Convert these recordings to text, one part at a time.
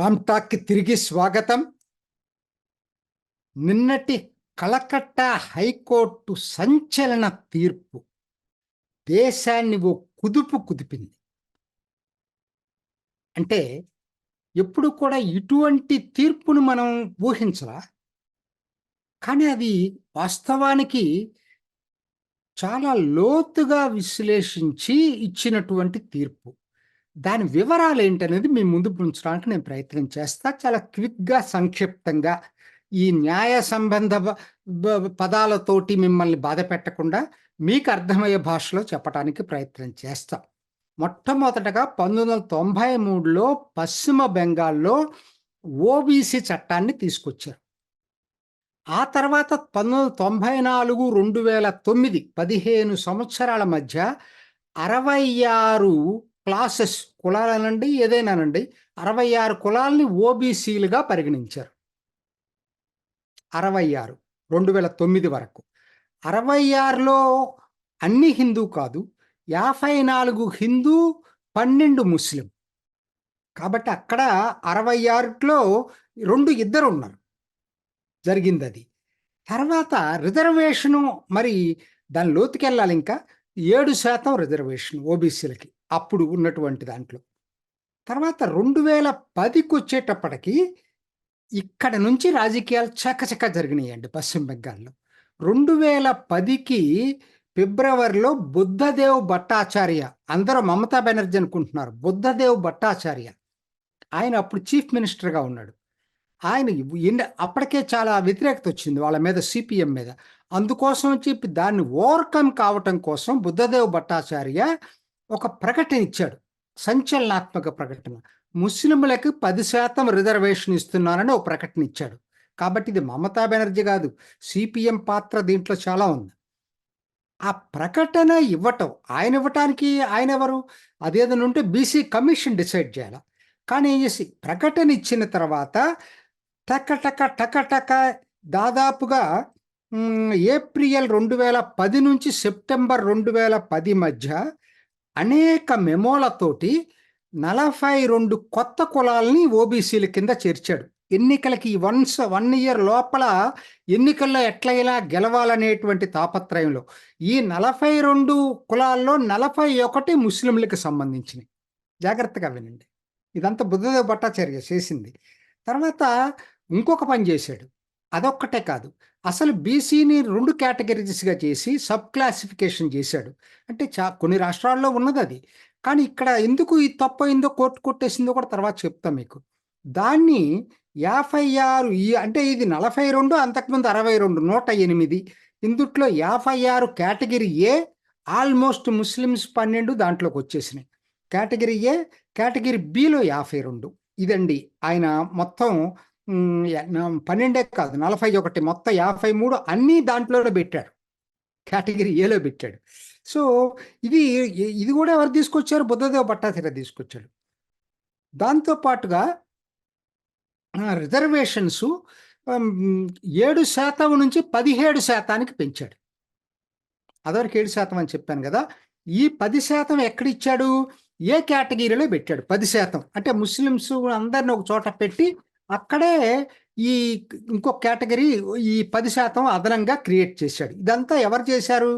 రామ్టాక్కి తిరిగి స్వాగతం. నిన్నటి కలకట్టా హైకోర్టు సంచలన తీర్పు దేశాన్ని ఓ కుదుపు కుదిపింది. అంటే ఎప్పుడు కూడా ఇటువంటి తీర్పును మనం ఊహించరా కానీ అది వాస్తవానికి చాలా లోతుగా విశ్లేషించి ఇచ్చినటువంటి తీర్పు. దాని వివరాలు ఏంటనేది మీ ముందు ఉంచడానికి నేను ప్రయత్నం చేస్తా. చాలా క్విక్గా సంక్షిప్తంగా ఈ న్యాయ సంబంధ బ- పదాలతోటి మిమ్మల్ని బాధ పెట్టకుండా మీకు అర్థమయ్యే భాషలో చెప్పడానికి ప్రయత్నం చేస్తాం. మొట్టమొదటగా పంతొమ్మిది వందల తొంభై మూడులో పశ్చిమ బెంగాల్లో ఓబీసీ చట్టాన్ని తీసుకొచ్చారు. ఆ తర్వాత పంతొమ్మిది వందల తొంభై నాలుగు రెండు వేల తొమ్మిది పదిహేను సంవత్సరాల మధ్య అరవై ఆరు క్లాసెస్ కులాలనండి ఏదైనానండి అరవై ఆరు కులాల్ని ఓబీసీలుగా పరిగణించారు. అరవై ఆరు రెండు వేల తొమ్మిది వరకు. అరవై ఆరులో అన్ని హిందూ కాదు యాభై నాలుగు హిందూ పన్నెండు ముస్లిం. కాబట్టి అక్కడ అరవై ఆరులో రెండు ఇద్దరు ఉన్నారు జరిగింది అది తర్వాత రిజర్వేషను మరి దాని లోతుకెళ్ళాలి ఇంకా ఏడు శాతం రిజర్వేషన్ ఓబీసీలకి. అప్పుడు ఉన్నటువంటి దాంట్లో. తర్వాత రెండు వేల పదికి వచ్చేటప్పటికి ఇక్కడ నుంచి రాజకీయాలు చకచక జరిగినాయండి పశ్చిమ బెంగాల్లో. రెండు వేల పదికి ఫిబ్రవరిలో బుద్ధదేవ్ భట్టాచార్య అందరూ మమతా బెనర్జీ అనుకుంటున్నారు బుద్ధదేవ్ భట్టాచార్య. ఆయన అప్పుడు చీఫ్ మినిస్టర్గా ఉన్నాడు. ఆయన అప్పటికే చాలా వ్యతిరేకత వచ్చింది వాళ్ళ మీద సిపిఎం మీద. అందుకోసం చెప్పి దాన్ని ఓవర్కమ్ కావటం కోసం బుద్ధదేవ్ భట్టాచార్య ఒక ప్రకటన ఇచ్చాడు. సంచలనాత్మక ప్రకటన. ముస్లింలకు పది శాతం రిజర్వేషన్ ఇస్తున్నానని ఒక ప్రకటన ఇచ్చాడు. కాబట్టి ఇది మమతా బెనర్జీ కాదు సిపిఎం పాత్ర దీంట్లో చాలా ఉంది. ఆ ప్రకటన ఇవ్వటం ఆయన ఇవ్వటానికి ఆయన ఎవరు? అదేదైనా ఉంటే బీసీ కమిషన్ డిసైడ్ చేయాలి. కానీ ఏం చేసి ప్రకటన ఇచ్చిన తర్వాత టక టక టక టక దాదాపుగా ఏప్రిల్ రెండు వేల పది నుంచి సెప్టెంబర్ రెండు వేల పది మధ్య అనేక మెమోలతోటి నలభై రెండు కొత్త కులాలని ఓబీసీల కింద చేర్చాడు. ఎన్నికలకి వన్స్ వన్ ఇయర్ లోపల ఎన్నికల్లో ఎట్లా ఇలా గెలవాలనేటువంటి తాపత్రయంలో ఈ నలభై రెండు కులాల్లో నలభై ఒకటి ముస్లింలకు సంబంధించినవి జాగ్రత్తగా వినండి. ఇదంతా బుద్ధదేవ్ భట్టాచార్య చేసింది. తర్వాత ఇంకొక పని చేశాడు. అదొక్కటే కాదు. అసలు బీసీని రెండు కేటగిరీస్గా చేసి సబ్ క్లాసిఫికేషన్ చేశాడు. అంటే చా కొన్ని రాష్ట్రాల్లో ఉన్నది అది కానీ ఇక్కడ ఎందుకు ఈ తప్పు అయిందో కోర్టు కొట్టేసిందో కూడా తర్వాత చెప్తాం మీకు. దాన్ని యాభై ఆరు ఈ అంటే ఇది నలభై రెండు అంతకుముందు అరవై రెండు నూట ఎనిమిది. ఇందుట్లో యాభై ఆరు కేటగిరీ ఏ ఆల్మోస్ట్ ముస్లిమ్స్ పన్నెండు దాంట్లోకి వచ్చేసినాయి. కేటగిరీ ఏ కేటగిరీ బిలో యాభై రెండు. ఇదండి. ఆయన మొత్తం పన్నెండే కాదు నలభై ఒకటి మొత్తం యాభై మూడు అన్నీ దాంట్లోనే పెట్టాడు. కేటగిరీ ఏలో పెట్టాడు. సో ఇది ఇది కూడా ఎవరు తీసుకొచ్చారు? బుద్ధదేవ భట్టాచార్య తీసుకొచ్చాడు. దాంతో పాటుగా రిజర్వేషన్స్ ఏడు శాతం నుంచి పదిహేడు శాతానికి పెంచాడు. అదివరకు ఏడు శాతం అని చెప్పాను కదా ఈ పది శాతం ఎక్కడిచ్చాడు? ఏ కేటగిరీలో పెట్టాడు? పది శాతం. అంటే ముస్లిమ్స్ అందరిని ఒక చోట పెట్టి అక్కడే ఈ ఇంకో కేటగిరీ ఈ పది శాతం అదనంగా క్రియేట్ చేశాడు. ఇదంతా ఎవరు చేశారు?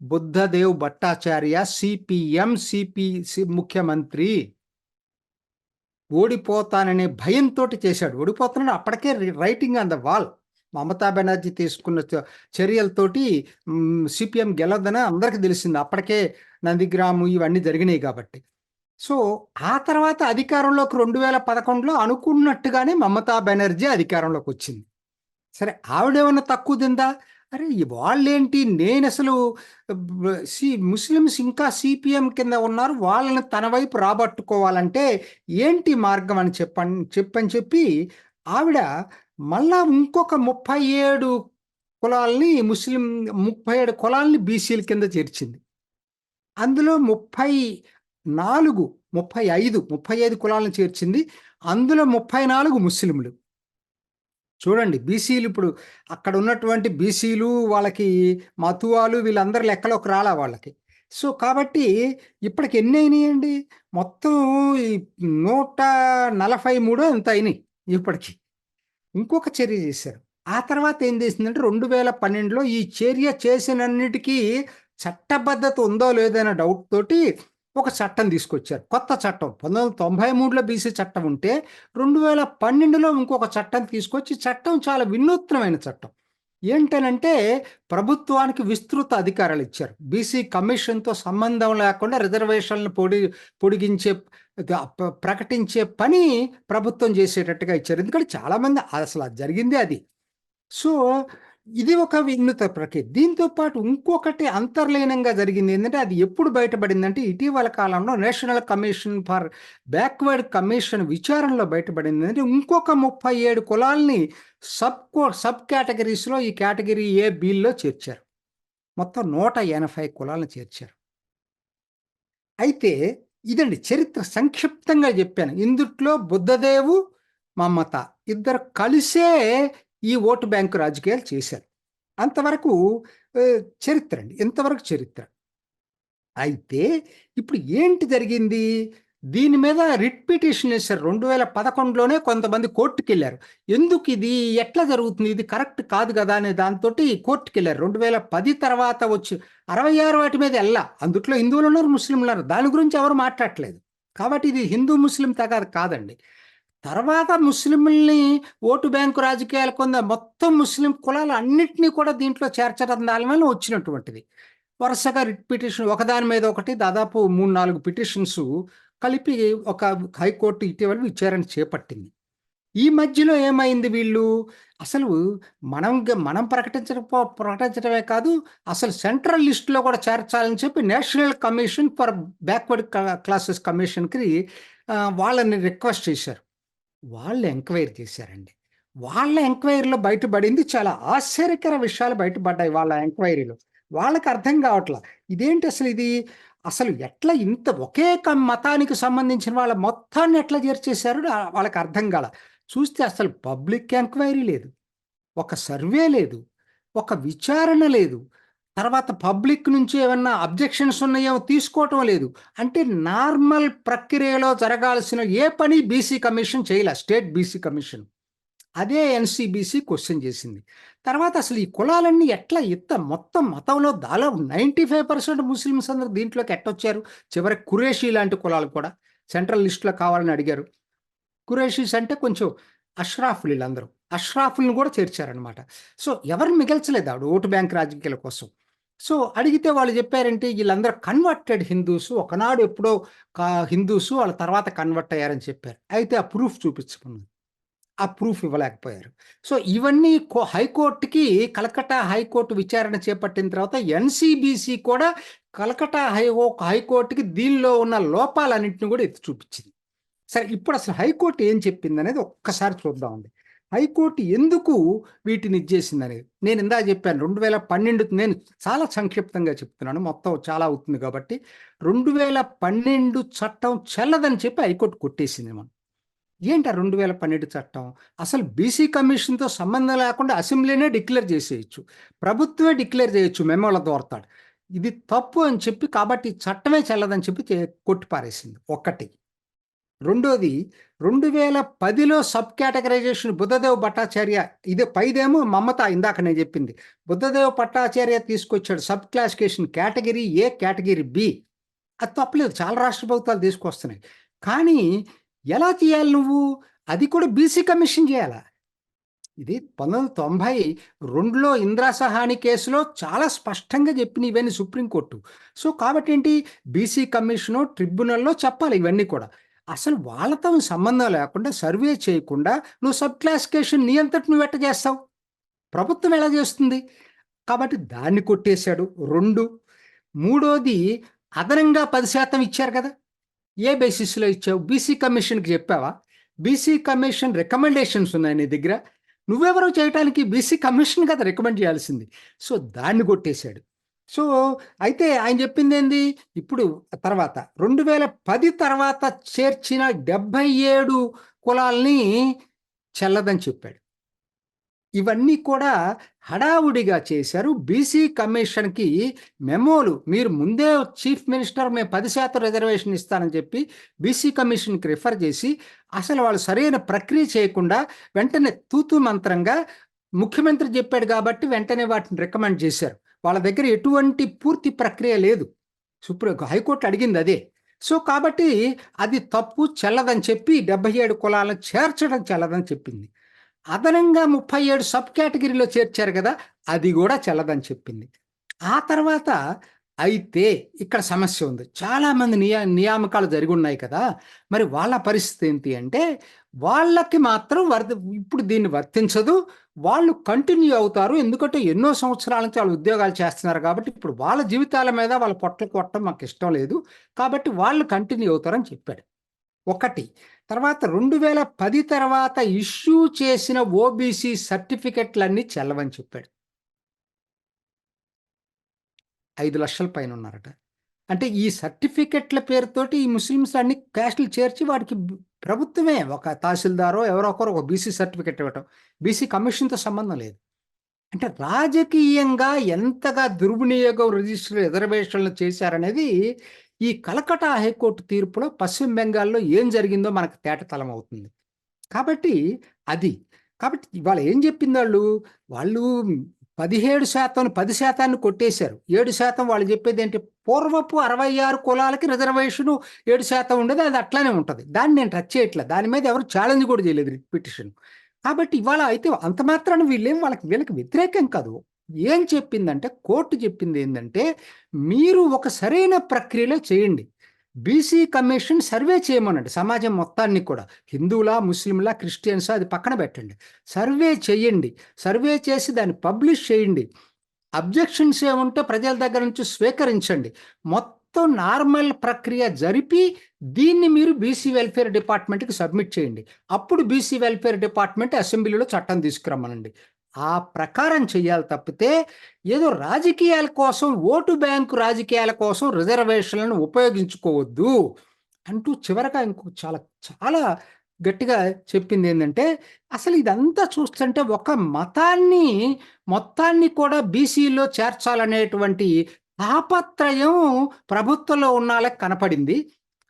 బుద్ధదేవ్ భట్టాచార్య సిపిఎం సిపి ముఖ్యమంత్రి ఓడిపోతాననే భయంతో చేశాడు. ఓడిపోతున్నాడు. అప్పటికే writing on the wall. Mamata Banerjee తీసుకున్న చర్యలతోటి సిపిఎం గెలవదని అందరికీ తెలిసింది. అప్పటికే నందిగ్రాము ఇవన్నీ జరిగినాయి కాబట్టి. సో ఆ తర్వాత అధికారంలోకి రెండు వేల పదకొండులో అనుకున్నట్టుగానే మమతా బెనర్జీ అధికారంలోకి వచ్చింది సరే ఆవిడేమన్నా తక్కువ తిందా? అరే వాళ్ళేంటి? నేను అసలు సి ముస్లిమ్స్ ఇంకా సిపిఎం కింద ఉన్నారు. వాళ్ళని తన వైపు రాబట్టుకోవాలంటే ఏంటి మార్గం అని చెప్పని చెప్పని చెప్పి ఆవిడ మళ్ళా ఇంకొక ముప్పై ఏడు కులాలని ముస్లిం ముప్పై ఏడు కులాల్ని బీసీల కింద చేర్చింది. అందులో ముప్పై నాలుగు ముప్పై ఐదు ముప్పై ఐదు కులాలను చేర్చింది. అందులో ముప్పై నాలుగు ముస్లింలు. చూడండి బీసీలు ఇప్పుడు అక్కడ ఉన్నటువంటి బీసీలు వాళ్ళకి మతువాలు వీళ్ళందరి లెక్కలోకి రాలా వాళ్ళకి. సో కాబట్టి ఇప్పటికి ఎన్ని అయినాయండి? మొత్తం ఈ నూట నలభై మూడో ఎంత అయినాయి ఇప్పటికి. ఇంకొక చర్య చేశారు. ఆ తర్వాత ఏం చేసిందంటే రెండు వేల పన్నెండులో ఈ చర్య చేసినన్నిటికీ చట్టబద్ధత ఉందో లేదో అనే డౌట్ తోటి ఒక చట్టం తీసుకొచ్చారు. కొత్త చట్టం. పంతొమ్మిది వందల తొంభై మూడులో బీసీ చట్టం ఉంటే రెండు వేల పన్నెండులో ఇంకొక చట్టం తీసుకొచ్చి చట్టం చాలా వినూత్నమైన చట్టం. ఏంటనంటే ప్రభుత్వానికి విస్తృత అధికారాలు ఇచ్చారు. బీసీ కమిషన్తో సంబంధం లేకుండా రిజర్వేషన్లు పొడి పొడిగించే ప్రకటించే పని ప్రభుత్వం చేసేటట్టుగా ఇచ్చారు. ఎందుకంటే చాలామంది అసలు జరిగింది అది. సో ఇది ఒక వినూత ప్రక్రియ. దీంతో పాటు ఇంకొకటి అంతర్లీనంగా జరిగింది ఏంటంటే అది ఎప్పుడు బయటపడిందంటే ఇటీవల కాలంలో national commission for backward commission విచారణలో బయటపడింది అంటే ఇంకొక ముప్పై ఏడు కులాల్ని సబ్ కో సబ్ కేటగిరీస్లో ఈ కేటగిరీ ఏ బిల్లో చేర్చారు. మొత్తం నూట ఎనభై కులాలను చేర్చారు. అయితే ఇదండి చరిత్ర సంక్షిప్తంగా చెప్పాను. ఇందుట్లో బుద్ధదేవు మమత ఇద్దరు కలిసే ఈ ఓటు బ్యాంకు రాజకీయాలు చేశారు. అంతవరకు చరిత్ర అండి. ఎంతవరకు చరిత్ర. అయితే ఇప్పుడు ఏంటి జరిగింది? దీని మీద రిట్ పిటిషన్ వేశారు. రెండు వేల పదకొండులోనే కొంతమంది కోర్టుకి వెళ్ళారు ఎందుకు ఇది? ఎట్లా జరుగుతుంది? ఇది కరెక్ట్ కాదు కదా అనే దాంతో కోర్టుకి వెళ్ళారు రెండు వేల పది తర్వాత వచ్చి అరవై ఆరు వాటి మీద వెళ్ళా అందుట్లో హిందువులు ఉన్నారు ముస్లింలు ఉన్నారు. దాని గురించి ఎవరు మాట్లాడలేదు కాబట్టి ఇది హిందూ ముస్లిం తగాదు కాదండి. తర్వాత ముస్లింల్ని ఓటు బ్యాంకు రాజకీయాలు కొంద మొత్తం ముస్లిం కులాలు అన్నింటినీ కూడా దీంట్లో చేర్చడం దాని వచ్చినటువంటిది. వరుసగా రిట్ పిటిషన్ ఒకదాని మీద ఒకటి దాదాపు మూడు నాలుగు పిటిషన్స్ కలిపి ఒక హైకోర్టు ఇటీవల విచారణ చేపట్టింది. ఈ మధ్యలో ఏమైంది వీళ్ళు? అసలు మనం మనం ప్రకటించడం ప్రకటించడమే కాదు అసలు సెంట్రల్ లిస్టులో కూడా చేర్చాలని చెప్పి national commission for backward classes కమిషన్కి వాళ్ళని రిక్వెస్ట్ చేశారు. వాళ్ళు ఎంక్వైరీ చేశారండి. వాళ్ళ ఎంక్వైరీలో బయటపడింది చాలా ఆశ్చర్యకర విషయాలు బయటపడ్డాయి వాళ్ళ ఎంక్వైరీలో. వాళ్ళకి అర్థం కావట్లా. ఇదేంటి అసలు ఇది? అసలు ఎట్లా ఇంత ఒకే క- మతానికి సంబంధించిన వాళ్ళ మొత్తాన్ని ఎట్లా చేర్చేశారు? వాళ్ళకి అర్థం కాల. చూస్తే అసలు పబ్లిక్ ఎంక్వైరీ లేదు. ఒక సర్వే లేదు. ఒక విచారణ లేదు. తర్వాత పబ్లిక్ నుంచి ఏమన్నా అబ్జెక్షన్స్ ఉన్నాయో తీసుకోవటం లేదు. అంటే నార్మల్ ప్రక్రియలో జరగాల్సిన ఏ పని బీసీ కమిషన్ చేయలే స్టేట్ బీసీ కమిషన్. అదే ఎన్సీబీసీ క్వశ్చన్ చేసింది. తర్వాత అసలు ఈ కులాలన్నీ ఎట్లా ఇత్త మొత్తం మతంలో దాదాపు నైంటీ ఫైవ్ పర్సెంట్ ముస్లిమ్స్ అందరూ దీంట్లోకి ఎట్టొచ్చారు? చివరికి కురేషీ లాంటి కులాలు కూడా సెంట్రల్ లిస్టులో కావాలని అడిగారు. కురేషీస్ అంటే కొంచెం అష్రాఫులు వీళ్ళందరూ అష్రాఫుల్ని కూడా చేర్చారనమాట సో ఎవరు మిగల్చలేదు ఆవిడ ఓటు బ్యాంక్ రాజకీయాల కోసం. సో అడిగితే వాళ్ళు చెప్పారంటే వీళ్ళందరూ కన్వర్టెడ్ హిందూస్ ఒకనాడు ఎప్పుడో కా- హిందూస్ వాళ్ళ తర్వాత కన్వర్ట్ అయ్యారని చెప్పారు. అయితే ఆ ప్రూఫ్ చూపించుకున్నది ఆ ప్రూఫ్ ఇవ్వలేకపోయారు. సో ఇవన్నీ కో హైకోర్టుకి కలకట్టా హైకోర్టు విచారణ చేపట్టిన తర్వాత ఎన్సీబీసీ కూడా కలకట్టా హై హైకోర్టుకి దీనిలో ఉన్న లోపాలన్నింటిని కూడా ఎత్తి చూపించింది. సరే ఇప్పుడు అసలు హైకోర్టు ఏం చెప్పింది అనేది ఒక్కసారి చూద్దామండి. హైకోర్టు ఎందుకు వీటిని ఇచ్చేసింది అనేది నేను ఇందా చెప్పాను రెండు వేల పన్నెండు నేను చాలా సంక్షిప్తంగా చెప్తున్నాను మొత్తం చాలా అవుతుంది కాబట్టి. రెండు వేల పన్నెండు చట్టం చెల్లదని చెప్పి హైకోర్టు కొట్టేసింది మనం. ఏంటి రెండు వేల పన్నెండు చట్టం? అసలు బీసీ కమిషన్తో సంబంధం లేకుండా అసెంబ్లీనే డిక్లేర్ చేసేయచ్చు ప్రభుత్వమే డిక్లేర్ చేయొచ్చు మెమోల దోరతాడు. ఇది తప్పు అని చెప్పి కాబట్టి చట్టమే చెల్లదని చెప్పి కొట్టిపారేసింది. ఒక్కటి రెండోది రెండు వేల పదిలో సబ్ కేటగరైజేషన్ బుద్ధదేవ్ భట్టాచార్య ఇదే పైదేమో మమత ఇందాక నేను చెప్పింది. బుద్ధదేవ్ భట్టాచార్య తీసుకొచ్చాడు sub classification category A category B. అది తప్పలేదు చాలా రాష్ట్ర ప్రభుత్వాలు తీసుకొస్తున్నాయి. కానీ ఎలా చేయాలి నువ్వు? అది కూడా బీసీ కమిషన్ చేయాలా? ఇది పంతొమ్మిది వందల తొంభై రెండులో ఇందిరా సహాని కేసులో చాలా స్పష్టంగా చెప్పిన ఇవన్నీ సుప్రీంకోర్టు. సో కాబట్టి ఏంటి? బీసీ కమిషను ట్రిబ్యునల్లో చెప్పాలి ఇవన్నీ కూడా. అసలు వాళ్ళతో సంబంధం లేకుండా సర్వే చేయకుండా నువ్వు సబ్ క్లాసిఫికేషన్ నీ అంతటి నువ్వు ఎట్ట చేస్తావు? ప్రభుత్వం ఎలా చేస్తుంది? కాబట్టి దాన్ని కొట్టేశాడు రెండు. మూడోది అదనంగా పది శాతం ఇచ్చారు కదా? ఏ బేసిస్లో ఇచ్చావు? బీసీ కమిషన్కి చెప్పావా? బీసీ కమిషన్ రికమెండేషన్స్ ఉన్నాయి నీ దగ్గర. నువ్వెవరో చేయటానికి బీసీ కమిషన్ కదా రికమెండ్ చేయాల్సింది. సో దాన్ని కొట్టేశాడు. సో అయితే ఆయన చెప్పింది ఏంది ఇప్పుడు తర్వాత రెండు వేల పది తర్వాత చేర్చిన డెబ్బై ఏడు కులాల్ని చెల్లదని చెప్పాడు. ఇవన్నీ కూడా హడావుడిగా చేశారు. బీసీ కమిషన్కి మెమోలు మీరు ముందే చీఫ్ మినిస్టర్ మేము పది శాతం రిజర్వేషన్ ఇస్తానని చెప్పి బీసీ కమిషన్కి రిఫర్ చేసి అసలు వాళ్ళు సరైన ప్రక్రియ చేయకుండా వెంటనే తూతు మంత్రంగా ముఖ్యమంత్రి చెప్పాడు కాబట్టి వెంటనే వాటిని రికమెండ్ చేశారు. వాళ్ళ దగ్గర ఎటువంటి పూర్తి ప్రక్రియ లేదు. సుప్రీం హైకోర్టు అడిగింది అదే. సో కాబట్టి అది తప్పు చెల్లదని చెప్పి డెబ్బై ఏడు కులాలను చేర్చడం చెల్లదని చెప్పింది. అదనంగా ముప్పై ఏడు సబ్ కేటగిరీలో చేర్చారు కదా అది కూడా చెల్లదని చెప్పింది. ఆ తర్వాత అయితే ఇక్కడ సమస్య ఉంది. చాలామంది నియా నియామకాలు జరిగి ఉన్నాయి కదా. మరి వాళ్ళ పరిస్థితి ఏంటి అంటే వాళ్ళకి మాత్రం వర్తి ఇప్పుడు దీన్ని వర్తించదు. వాళ్ళు కంటిన్యూ అవుతారు. ఎందుకంటే ఎన్నో సంవత్సరాల నుంచి వాళ్ళు ఉద్యోగాలు చేస్తున్నారు కాబట్టి ఇప్పుడు వాళ్ళ జీవితాల మీద వాళ్ళ పొట్టలు కొట్టడం మాకు ఇష్టం లేదు. కాబట్టి వాళ్ళు కంటిన్యూ అవుతారని చెప్పాడు. ఒకటి. తర్వాత రెండు వేల పది తర్వాత ఇష్యూ చేసిన ఓబీసీ సర్టిఫికెట్లన్నీ చెల్లవని చెప్పాడు. ఐదు లక్షల పైన ఉన్నారట. అంటే ఈ సర్టిఫికెట్ల పేరుతోటి ఈ ముస్లిమ్స్ అన్ని క్యాస్ట్లు చేర్చి వాడికి ప్రభుత్వమే ఒక తహసీల్దారో ఎవరో ఒకరు ఒక బీసీ సర్టిఫికెట్ ఇవ్వటం. బీసీ కమిషన్తో సంబంధం లేదు. అంటే రాజకీయంగా ఎంతగా దుర్వినియోగం రిజిస్టర్ రిజర్వేషన్లు చేశారనేది ఈ కలకటా హైకోర్టు తీర్పులో పశ్చిమ బెంగాల్లో ఏం జరిగిందో మనకు తేటతలం అవుతుంది. కాబట్టి అది. కాబట్టి ఇవాళ ఏం చెప్పింది వాళ్ళు వాళ్ళు పదిహేడు శాతం పది శాతాన్ని కొట్టేశారు. ఏడు శాతం వాళ్ళు చెప్పేది ఏంటి? పూర్వపు అరవై ఆరు కులాలకి రిజర్వేషను ఏడు శాతం ఉండేది అది అట్లానే ఉంటుంది. దాన్ని నేను టచ్ చేయట్లే. దాని మీద ఎవరు ఛాలెంజ్ కూడా చేయలేదు పిటిషన్ కాబట్టి ఇవాళ అయితే అంత మాత్రాన వీళ్ళేం వాళ్ళకి వీళ్ళకి వ్యతిరేకం కాదు. ఏం చెప్పిందంటే కోర్టు చెప్పింది ఏంటంటే మీరు ఒక సరైన ప్రక్రియలో చేయండి. బీసీ కమిషన్ సర్వే చేయమనండి. సమాజం మొత్తాన్ని కూడా. హిందువులా ముస్లింలా క్రిస్టియన్సా అది పక్కన పెట్టండి. సర్వే చేయండి. సర్వే చేసి దాన్ని పబ్లిష్ చేయండి. అబ్జెక్షన్స్ ఏముంటే ప్రజల దగ్గర నుంచి స్వీకరించండి. మొత్తం నార్మల్ ప్రక్రియ జరిపి దీన్ని మీరు బీసీ వెల్ఫేర్ డిపార్ట్మెంట్కి సబ్మిట్ చేయండి. అప్పుడు బీసీ వెల్ఫేర్ డిపార్ట్మెంట్ అసెంబ్లీలో చట్టం తీసుకురమ్మనండి. ఆ ప్రకారం చేయాలి తప్పితే ఏదో రాజకీయాల కోసం ఓటు బ్యాంకు రాజకీయాల కోసం రిజర్వేషన్లను ఉపయోగించుకోవద్దు అంటూ చివరగా ఇంకో చాలా చాలా గట్టిగా చెప్పింది ఏంటంటే అసలు ఇదంతా చూస్తుంటే ఒక మతాన్ని మొత్తాన్ని కూడా బీసీలో చేర్చాలనేటువంటి తాపత్రయం ప్రభుత్వంలో ఉన్నాళ్ళకి కనపడింది.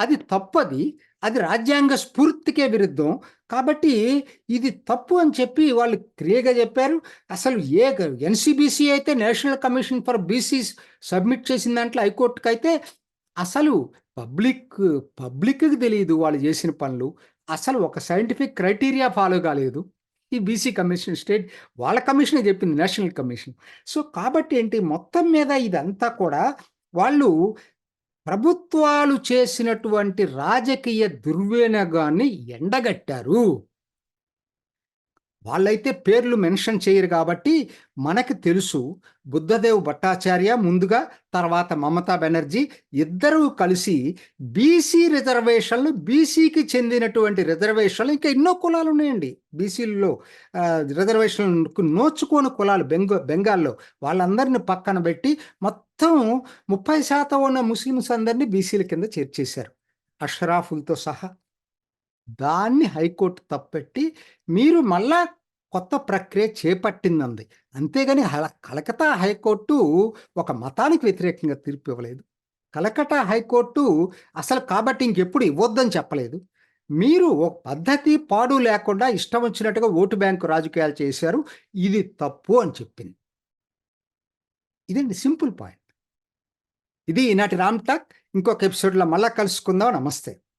అది తప్పది. అది రాజ్యాంగ స్ఫూర్తికే విరుద్ధం. కాబట్టి ఇది తప్పు అని చెప్పి వాళ్ళు క్లియర్గా చెప్పారు. అసలు ఏ ఎన్సిబిసి అయితే national commission for BCs submit చేసిన దాంట్లో హైకోర్టుకి అయితే అసలు పబ్లిక్ పబ్లిక్కి తెలియదు వాళ్ళు చేసిన పనులు. అసలు ఒక సైంటిఫిక్ క్రైటీరియా ఫాలో కాలేదు. ఈ బీసీ కమిషన్ స్టేట్ వాళ్ళ కమిషనే చెప్పింది నేషనల్ కమిషన్. సో కాబట్టి ఏంటి? మొత్తం మీద ఇదంతా కూడా వాళ్ళు ప్రభుత్వాలు చేసినటువంటి రాజకీయ దుర్వినియోగాన్ని ఎండగట్టారు. వాళ్ళైతే పేర్లు మెన్షన్ చేయరు కాబట్టి మనకి తెలుసు బుద్ధదేవ్ భట్టాచార్య ముందుగా తర్వాత మమతా బెనర్జీ ఇద్దరూ కలిసి బీసీ రిజర్వేషన్లు బీసీకి చెందినటువంటి రిజర్వేషన్లు ఇంకా ఎన్నో కులాలు ఉన్నాయండి. బీసీల్లో రిజర్వేషన్లకు నోచుకోని కులాలు బెంగ బెంగాల్లో వాళ్ళందరిని పక్కన పెట్టి మొత్తం ముప్పై శాతం ఉన్న ముస్లిమ్స్ అందరినీ బీసీల కింద చేర్చేశారు. అష్రాఫులతో సహా దాన్ని హైకోర్టు తప్పెట్టి మీరు మళ్ళా కొత్త ప్రక్రియ చేపట్టిందంది అంతేగాని కలకత్తా హైకోర్టు ఒక మతానికి వ్యతిరేకంగా తీర్పు ఇవ్వలేదు. కలకత్తా హైకోర్టు అసలు కాబట్టి ఇంకెప్పుడు ఇవ్వద్దని చెప్పలేదు. మీరు ఒక పద్ధతి పాడు లేకుండా ఇష్టం వచ్చినట్టుగా ఓటు బ్యాంకు రాజకీయాలు చేశారు. ఇది తప్పు అని చెప్పింది. ఇదండి సింపుల్ పాయింట్. ఇది ఈనాటి రామ్ టాక్. ఇంకొక ఎపిసోడ్లో మళ్ళా కలుసుకుందాం. నమస్తే.